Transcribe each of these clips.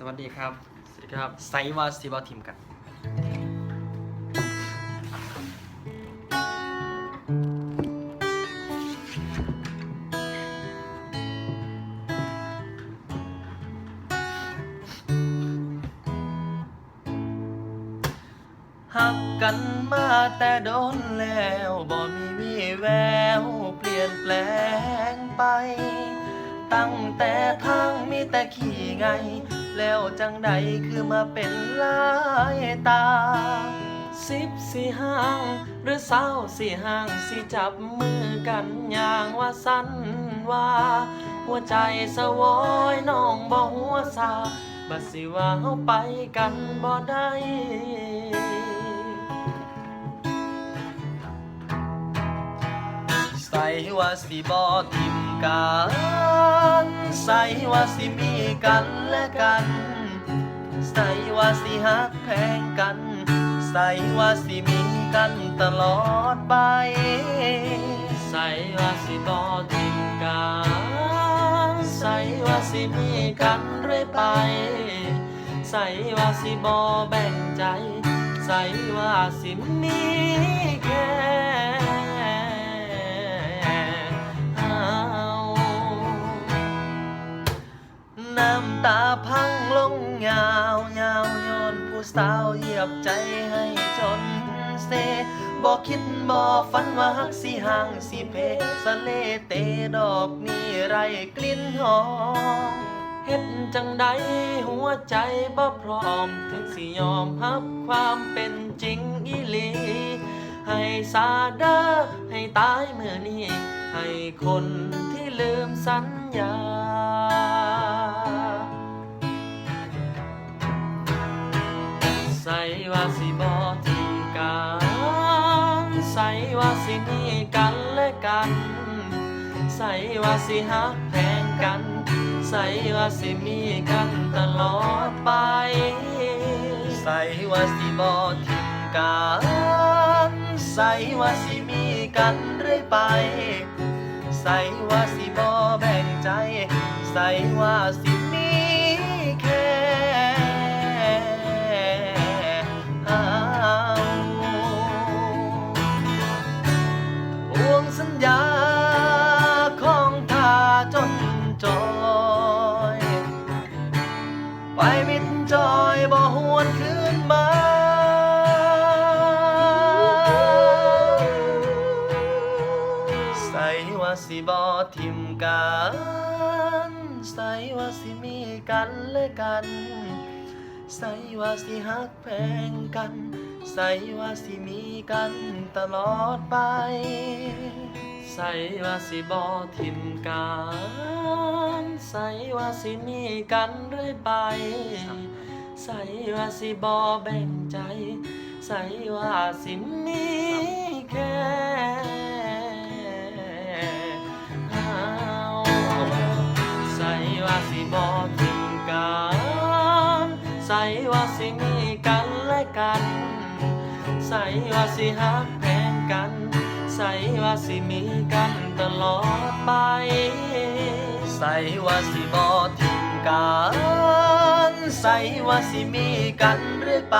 สวัสดีครับ สวัสดีครับ ไซวาสิบอทีมกัน หักกันมาแต่โดนแล้วบ่มีวี่แวว เปลี่ยนแปลงไป ตั้งแต่ทางมีแต่ขี่ไง แล้วจังใดคือมาเป็นลายตา สิบสี่ห้าง หรือเศร้าสี่ห้างสิจับมือกันอย่างว่าสั้นว่า หัวใจสวอยน้องบ่หัวซาบัสิว่าเฮาไปกันบ่ได้ใส่ว่าสิบอทิมกัน ใส่ว่าสิมีกันและกัน ใส่ว่าสิฮักแพงกัน ใส่ว่าสิมีกันตลอดไป ใส่ว่าสิบอทิมกันใส่ว่าสิมีกันเรื่อยไป ใส่ว่าสิบอแบ่งใจ ใส่ว่าสิมีแค่ำตาพังลงยาวยาวย้อนผู้สาวเหยียบใจให้จนเซบอกคิดบอกฝันว่าฮักสิห่างสิเพสะเลเตดอกนี่ไรกลิ่นหอมเฮ็ดจังใดหัวใจบ่พร้อม ถึงสิยอมรับความเป็นจริงอีหลีให้ซาเดอให้ตายเมื่อนี้ ให้คนที่ลืมสัญญา ว่าสิบอทิ้งกันใส่ว่าสิมีกันและกัน ใส่ว่าสิฮักแพงกัน ใส่ว่าสิมีกันตลอดไป ใส่ว่าสิบอทิ้งกันใส่ว่าสิมีกันเรื่อยไป ใส่ว่าสิบอแบ่งใจ ใส่ว่าสิ สิบ่ทิมกันใส่ว่าสิมีกันและกัน ใส่ว่าสิฮักแพงกัน ใส่ว่าสิมีกันตลอดไป ใส่ว่าสิบ่ทิมกันใส่ว่าสิมีกันเรื่อยไป ใส่ว่าสิบ่แบ่งใจ ใส่ว่าสิมีแค่ ใส่ว่าสิมีกันและกัน ใส่ว่าสิฮักแพงกัน ใส่ว่าสิมีกันตลอดไป ใส่ว่าสิบ่ทิ้งกัน ใส่ว่าสิมีกันเรื่อยไป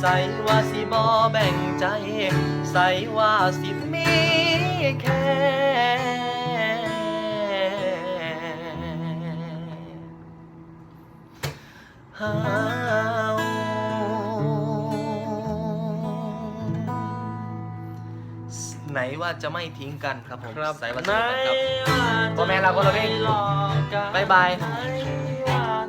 ใส่ว่าสิบ่แบ่งใจ ใส่ว่าสิมีแค่ เฮาไหนว่าจะไม่ทิ้งกันครับผม ครับสาจะไม่ทิ้งกันครับพ่อแม่เราก็เพลงหลอกกันบ๊ายบาย